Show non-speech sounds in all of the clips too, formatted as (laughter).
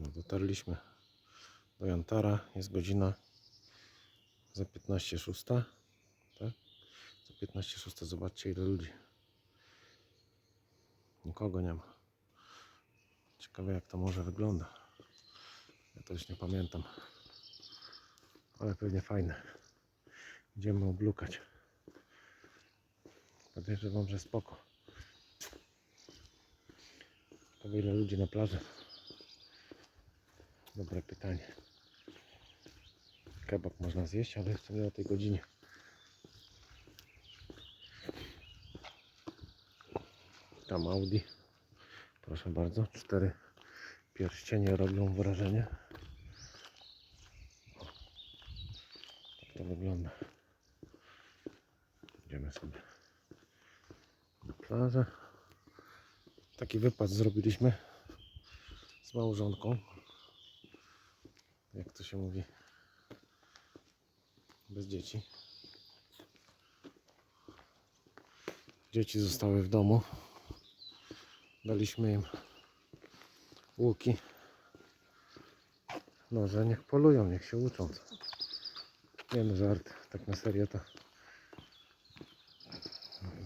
No, dotarliśmy do Jantara. Jest godzina za 15.06. Tak? Za 15.06. Zobaczcie ile ludzi. Nikogo nie ma. Ciekawe jak to może wygląda. Ja to już nie pamiętam. Ale pewnie fajne. Idziemy oblukać. Podejrzewam, że spoko. Ciekawe ile ludzi na plaży. Dobre pytanie. Kebab można zjeść, ale jeszcze nie o tej godzinie. Tam Audi. Proszę bardzo. Cztery pierścienie robią wrażenie. Tak to wygląda. Idziemy sobie na plażę. Taki wypad zrobiliśmy z małżonką. Jak to się mówi? Bez dzieci. Dzieci zostały w domu. Daliśmy im łuki. Noże niech polują, niech się uczą. Nie no żart, tak na serio to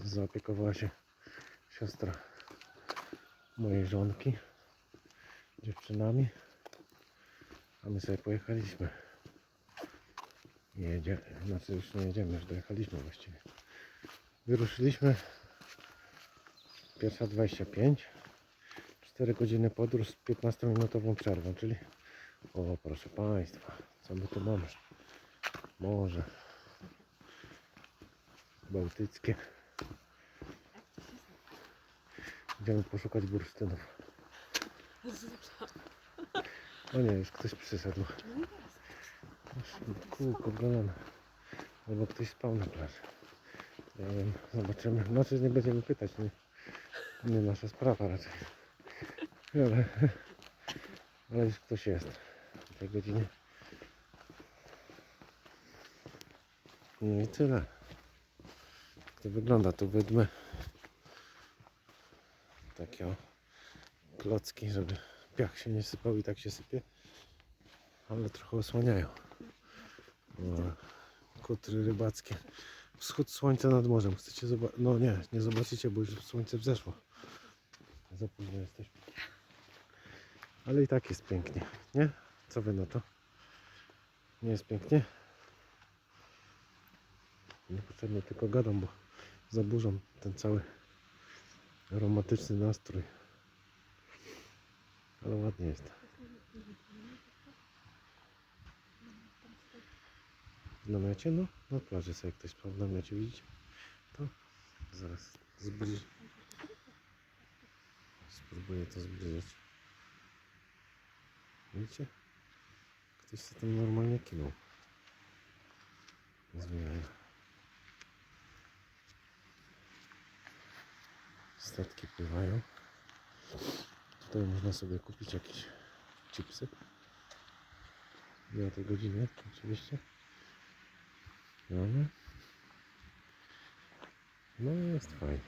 zaopiekowała się siostra mojej żonki dziewczynami a my sobie pojechaliśmy. Jedzie, znaczy już nie jedziemy, już dojechaliśmy właściwie. Wyruszyliśmy. Pierwsza 25 4 godziny podróż z 15 minutową przerwą, czyli o proszę Państwa, co my tu mamy? Morze. Bałtyckie. Idziemy poszukać bursztynów o nie, już ktoś przyszedł. Kółko golone albo ktoś spał na plaży. Nie wiem, zobaczymy. Znaczy nie będziemy pytać nie, nie nasza sprawa raczej. Ale, ale już ktoś jest. W tej godzinie no i tyle. To wygląda? Tu wydmy. Takie o klocki, żeby piach się nie sypał i tak się sypie ale trochę osłaniają o, kutry rybackie wschód słońca nad morzem chcecie zobaczyć? no nie, nie zobaczycie, bo już słońce wzeszło za późno jesteśmy ale i tak jest pięknie, nie? co wy na to? nie jest pięknie? niepotrzebnie tylko gadam, bo zaburzą ten cały romantyczny nastrój ale ładnie jest w namiocie? no na plaży sobie ktoś w namiocie, widzicie? to zaraz zbliż spróbuję to zbliżyć widzicie? ktoś się tam normalnie kinął zmieniają statki pływają tutaj można sobie kupić jakieś chipsy. Nie o tej godzinie oczywiście. Mamy. No jest fajnie.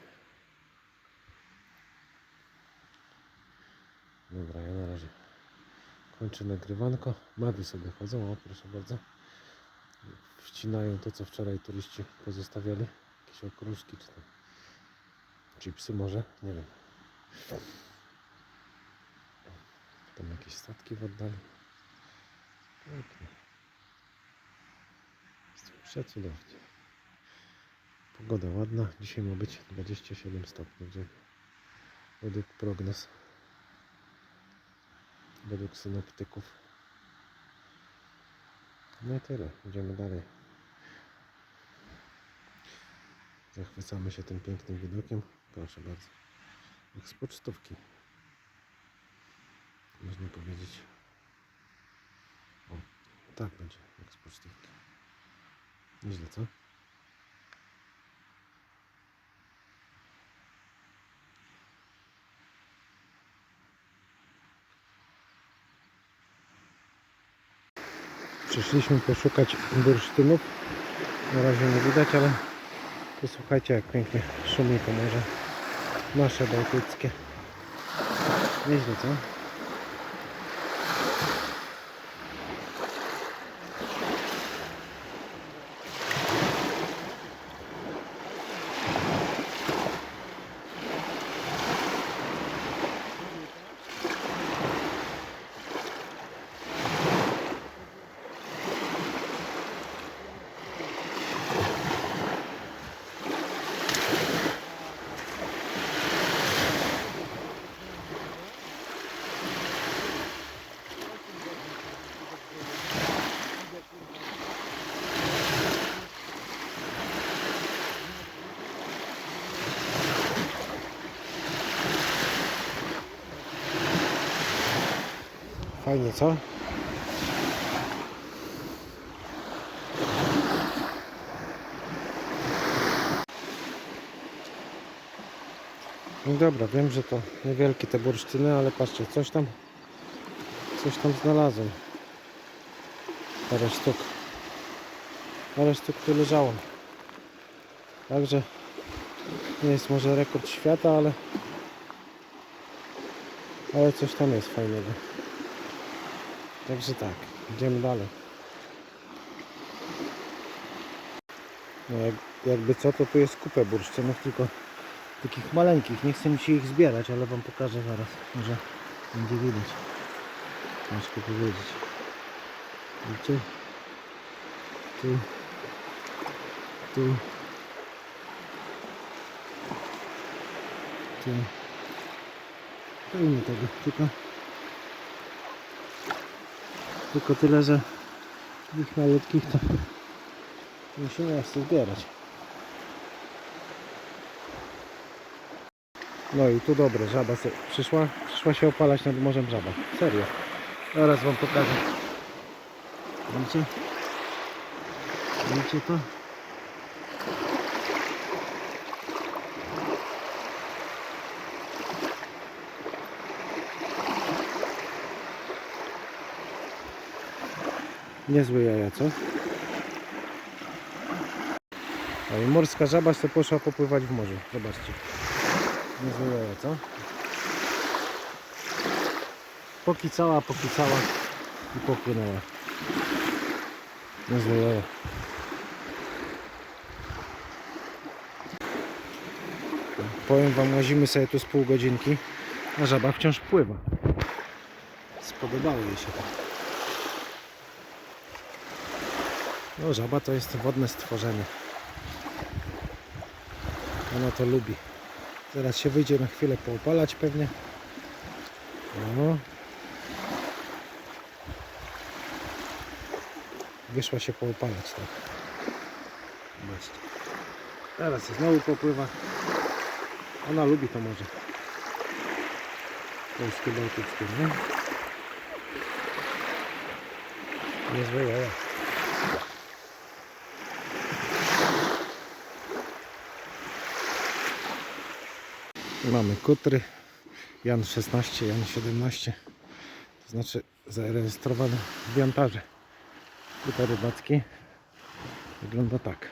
Dobra ja na razie kończę nagrywanko. Mady sobie chodzą. O proszę bardzo. Wcinają to co wczoraj turyści pozostawiali. Jakieś okruszki czy tam chipsy może? Nie wiem tam jakieś statki w oddali. Pięknie. Przecudownie. Pogoda ładna. Dzisiaj ma być 27 stopni gdzie według prognoz według synoptyków. No i tyle. Idziemy dalej. Zachwycamy się tym pięknym widokiem. Proszę bardzo. Jak z pocztówki można powiedzieć o tak będzie jak z pocztówki nieźle co? Przyszliśmy poszukać bursztynów. Na razie nie widać, ale posłuchajcie jak pięknie szumi to morze. Nasze bałtyckie. Nieźle co? Fajnie, co? No dobra, wiem, że to niewielkie te bursztyny, ale patrzcie, coś tam coś tam znalazłem. Parę sztuk. Parę sztuk tu leżało. Także nie jest może rekord świata, ale ale coś tam jest fajnego. Także tak, idziemy dalej. No jak, jakby co, to tu jest kupę bursztynów, tylko takich maleńkich. Nie chcę mi się ich zbierać, ale wam pokażę zaraz. Może będzie widać. Ciężko powiedzieć. Widzicie? Tu. Tu. Tu. Pełno tego, tylko tylko tyle, że tych malutkich to mi się nie chce zbierać. No i tu dobre, żaba se przyszła, przyszła się opalać nad morzem żaba. Serio. Zaraz wam pokażę. Widzicie? Widzicie to? Niezłe jaja, co? No i morska żaba sobie poszła popływać w morzu. Zobaczcie. Niezłe jaja, co? Pokicała, pokicała i popłynęła. Niezłe jaja. Powiem wam, łazimy sobie tu z pół godzinki, a żaba wciąż pływa. Spodobało jej się to. No żaba to jest wodne stworzenie. Ona to lubi. Zaraz się wyjdzie na chwilę poopalać pewnie. No. Wyszła się poopalać tak. Zobaczcie. Teraz znowu popływa. Ona lubi to morze. Polskie Bałtyckie, nie? Niezłe. Mamy kutry. Jan 16, Jan 17. To znaczy zarejestrowane w Jantarze. Kuta rybacki. Wygląda tak.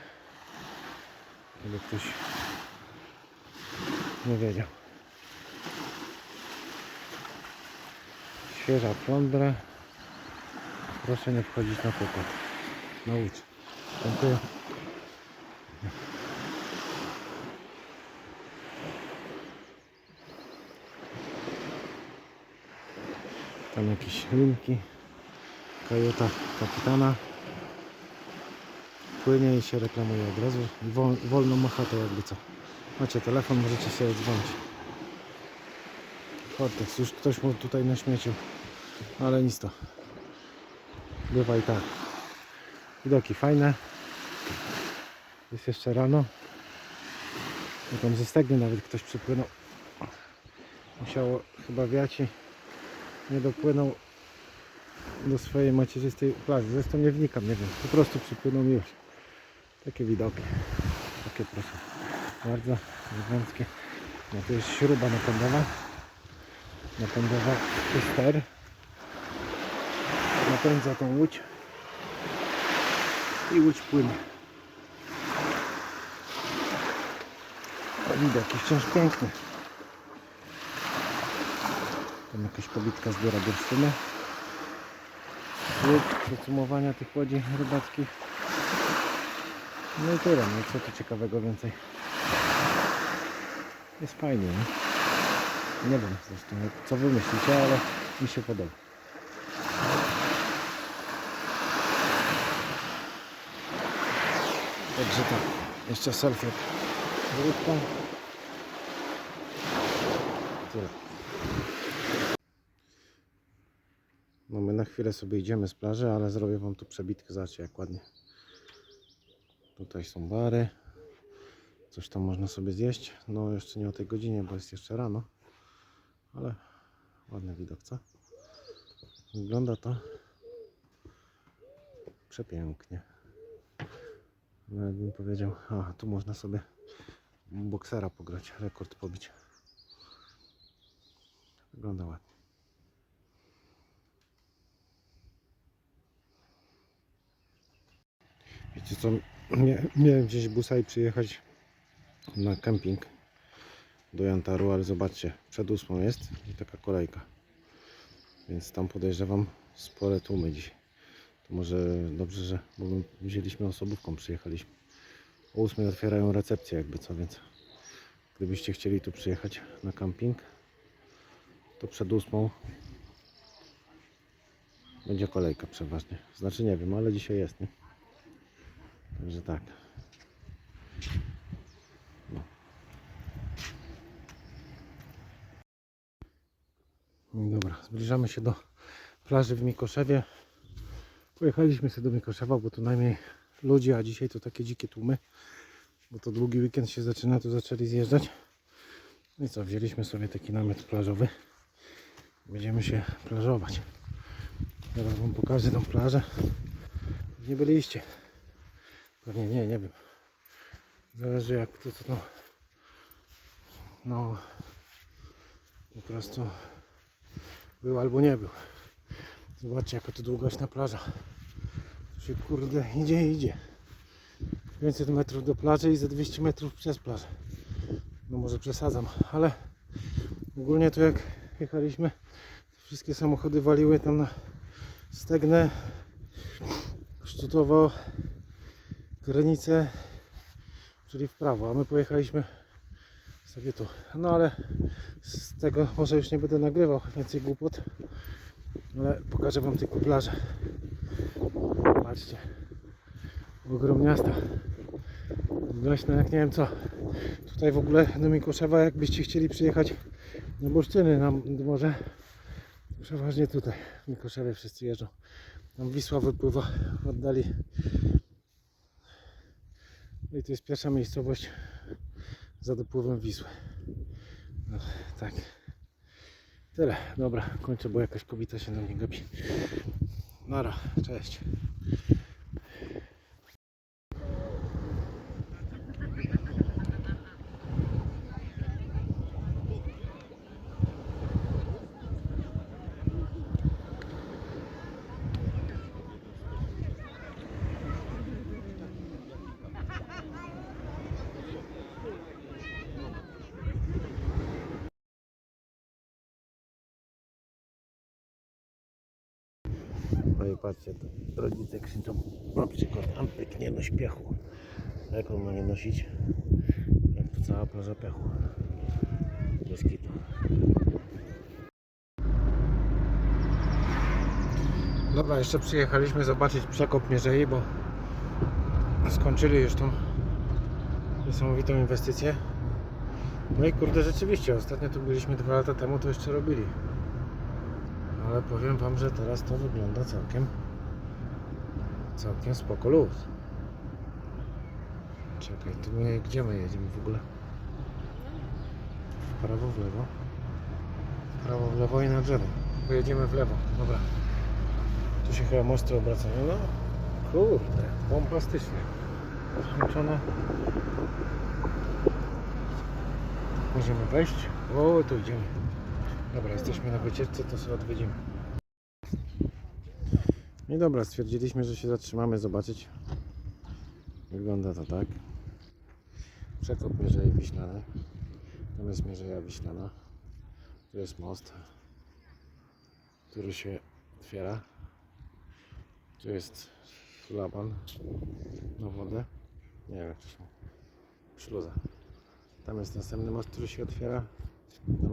Jakby ktoś nie wiedział. Świeża flądra. Proszę nie wchodzić na pokład. Na łódź. Dziękuję. Tam jakieś linki. Kajuta kapitana. Płynie i się reklamuje od razu. Wol, wolno macha to jakby co. Macie telefon, możecie sobie dzwonić. Kortex, już ktoś mu tutaj naśmiecił. Ale nic to. Bywa i tak. Widoki fajne. Jest jeszcze rano. No tam ze stegny nawet ktoś przypłynął. Musiało chyba wiać nie dopłynął do swojej macierzystej plaży. Zresztą nie wnikam, nie wiem. Po prostu przypłynął mi już. Takie widoki. Takie proszę. Bardzo eleganckie. No to jest śruba napędowa. Napędowa ster. Napędza tą łódź. I łódź płynie. A Widoki wciąż piękne. Tam jakaś kobitka zbiera bursztyny. Próg podsumowania tych łodzi rybackich. No i tyle, no co tu ciekawego więcej. Jest fajnie, nie? Nie wiem zresztą co wy myślicie, ale mi się podoba. Także tak, jeszcze selfie rybką. Tyle. No my na chwilę sobie idziemy z plaży, ale zrobię wam tu przebitkę, zobaczcie jak ładnie. Tutaj są bary. Coś tam można sobie zjeść. No jeszcze nie o tej godzinie, bo jest jeszcze rano. Ale ładny widok, co? Wygląda to przepięknie. Nawet bym powiedział, a tu można sobie boksera pograć, rekord pobić. Wygląda ładnie. Wiecie co, Mia- miałem gdzieś busa i przyjechać na kemping do Jantaru, ale zobaczcie, przed ósmą jest i taka kolejka. Więc tam podejrzewam spore tłumy dzisiaj. To może dobrze, że wzięliśmy osobówką, przyjechaliśmy. O 8 otwierają recepcję jakby co, więc gdybyście chcieli tu przyjechać na camping, to przed 8 będzie kolejka przeważnie. Znaczy nie wiem, ale dzisiaj jest, nie? Także tak. No Dobra, zbliżamy się do plaży w Mikoszewie. Pojechaliśmy sobie do Mikoszewa, bo tu najmniej ludzi, a dzisiaj to takie dzikie tłumy. Bo to długi weekend się zaczyna, tu zaczęli zjeżdżać. No i co, wzięliśmy sobie taki namiot plażowy. Będziemy się plażować. Teraz wam pokażę tą plażę. Nie byliście. Pewnie nie, nie wiem. Zależy jak to to. No po prostu był albo nie był. Zobaczcie jaka to długośna plaża. Tu się kurde idzie idzie. 500 metrów do plaży i za 200 metrów przez plażę. No może przesadzam, ale ogólnie to jak jechaliśmy, wszystkie samochody waliły tam na Stegnę, Sztutowo, granicę, czyli w prawo, a my pojechaliśmy sobie tu. No ale z tego może już nie będę nagrywał więcej głupot, ale pokażę wam tylko plażę. Patrzcie, ogrom miasta. Leśne jak nie wiem co. Tutaj w ogóle do Mikuszewa jakbyście chcieli przyjechać na Bursztyny na morze, przeważnie tutaj w Mikuszewie wszyscy jeżdżą. Tam Wisła wypływa w oddali. No i to jest pierwsza miejscowość za dopływem Wisły. No, tak. Tyle. Dobra, kończę, bo jakaś kobieta się na mnie gapi. Nara, cześć. No i patrzcie, to rodzice krzyczą na przykład tam pyknie no śpiechu. A jak on ma nie nosić? Jak to cała plaża pechu. Bez. Dobra, jeszcze przyjechaliśmy zobaczyć przekop Mierzei, bo skończyli już tą niesamowitą inwestycję. No i kurde, rzeczywiście, ostatnio tu byliśmy dwa lata temu, to jeszcze robili. Ale powiem wam, że teraz to wygląda całkiem całkiem spoko luz. Czekaj, tu my, gdzie my jedziemy w ogóle? W prawo, w lewo. W prawo, w lewo i na drzewo. Pojedziemy w lewo, dobra. Tu się chyba mosty obracają. No, kurde, pompastycznie. Skończone. Możemy wejść. O, tu idziemy. Dobra, jesteśmy na wycieczce, to sobie odwiedzimy. No dobra, stwierdziliśmy, że się zatrzymamy zobaczyć. Wygląda to tak. Przekop Mierzei Wiślane. Tam jest Mierzeja Wiślana. Tu jest most, który się otwiera. Tu jest szlaban na wodę. Nie wiem jak to się śluza. Tam jest następny most, który się otwiera.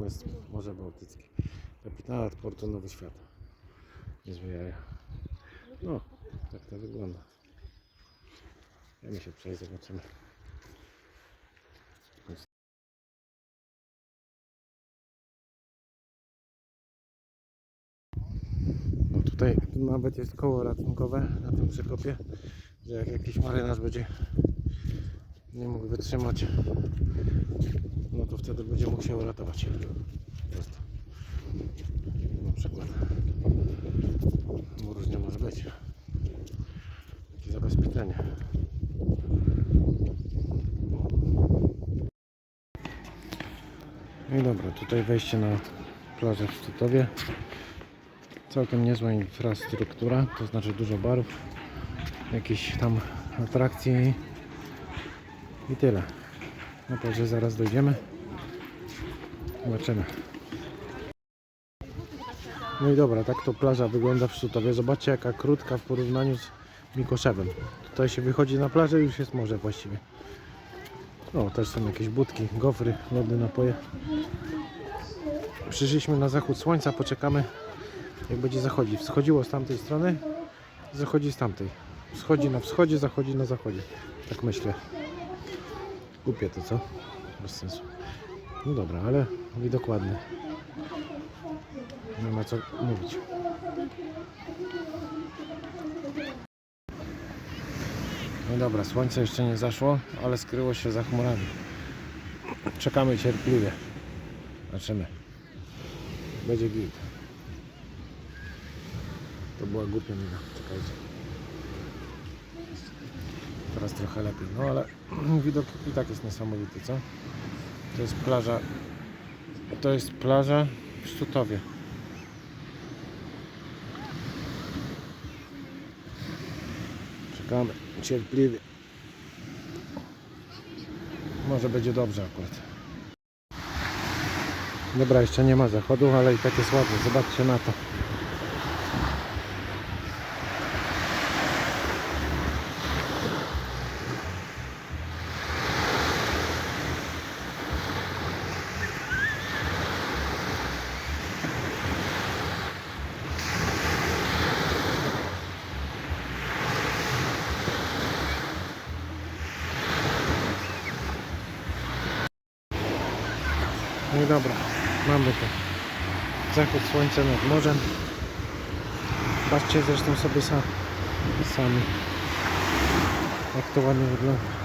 Jest Morze Bałtyckie. Kapitanat Portu Nowy Świat. Niezłe jaja. No, tak to wygląda. Dajmy się przejść, zobaczymy. No tutaj nawet jest koło ratunkowe na tym przekopie, że jak jakiś marynarz będzie nie mógł wytrzymać, no to wtedy będzie mógł się uratować. Po prostu. Na przykład. Bo różnie może być. Takie zabezpieczenie. No i dobra, tutaj wejście na plażę w Szczytowie. Całkiem niezła infrastruktura, to znaczy dużo barów, jakieś tam atrakcje i tyle. Na plażę zaraz dojdziemy. Zobaczymy. No i dobra, tak to plaża wygląda w Szczytowie. Zobaczcie jaka krótka w porównaniu z Mikoszewem. Tutaj się wychodzi na plażę i już jest morze właściwie. O, też są jakieś budki, gofry, lody, napoje. Przyszliśmy na zachód słońca, poczekamy jak będzie zachodzić. Wschodziło z tamtej strony, zachodzi z tamtej. Wschodzi na wschodzie, zachodzi na zachodzie. Tak myślę. Głupie to co? Bez sensu. No dobra, ale widok ładny. Nie ma co mówić. No dobra, słońce jeszcze nie zaszło, ale skryło się za chmurami. Czekamy cierpliwie. Zobaczymy. Będzie git. To była głupia mina. Czekajcie. Teraz trochę lepiej. No ale (clears throat) widok i tak jest niesamowity, co? To jest plaża. To jest plaża w Sztutowie. Czekamy cierpliwie. Może będzie dobrze akurat. Dobra, jeszcze nie ma zachodu, ale i tak jest ładnie. Zobaczcie na to. No i dobra, mamy to. Słońca nad morzem. Patrzcie zresztą sobie sa, sami, jak to ładnie wygląda.